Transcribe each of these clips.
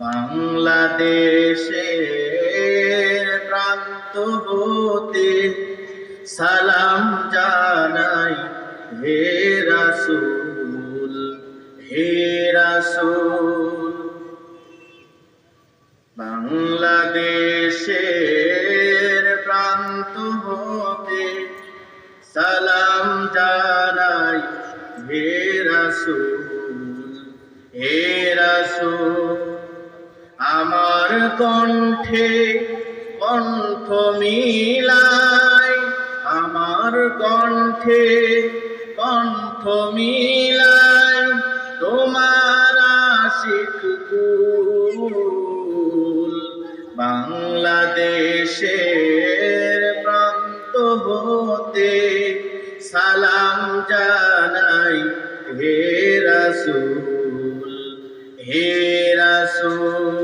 বাংলাদেশের প্রান্ত হতে সালাম জানাই হে রাসুল হে রাসূল। আমার কণ্ঠে কণ্ঠ মিলাই আমার কণ্ঠে কণ্ঠ মিলাই তোমার আশিক বাংলাদেশের প্রান্ত হতে সালাম জানাই হে রাসূল হে রাসূল।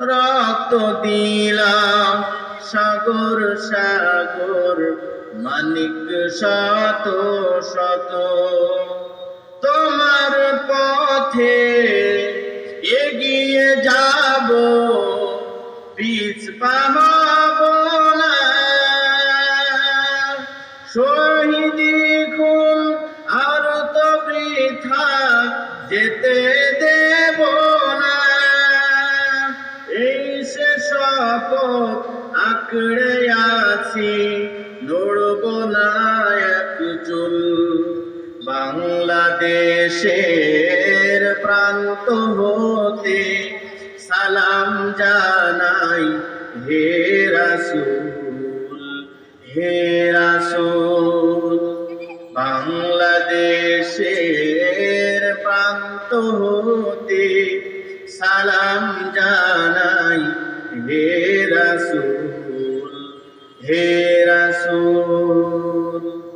রক্ত দিলাম, সাগর সাগর, মানিক শত শত। তোমার পথে এগিয়ে যাব পিছ পাব শহীদি খুন আর তো বৃথা যেতে আঁকড়ে আছি, নড়ব না চুল। বাংলাদেশের প্রান্ত হতে সালাম জানাই হে রাসূল হে রাসূল। বাংলাদেশের প্রান্ত হতে সালাম জানাই হে রাসূল। হে রাসূল।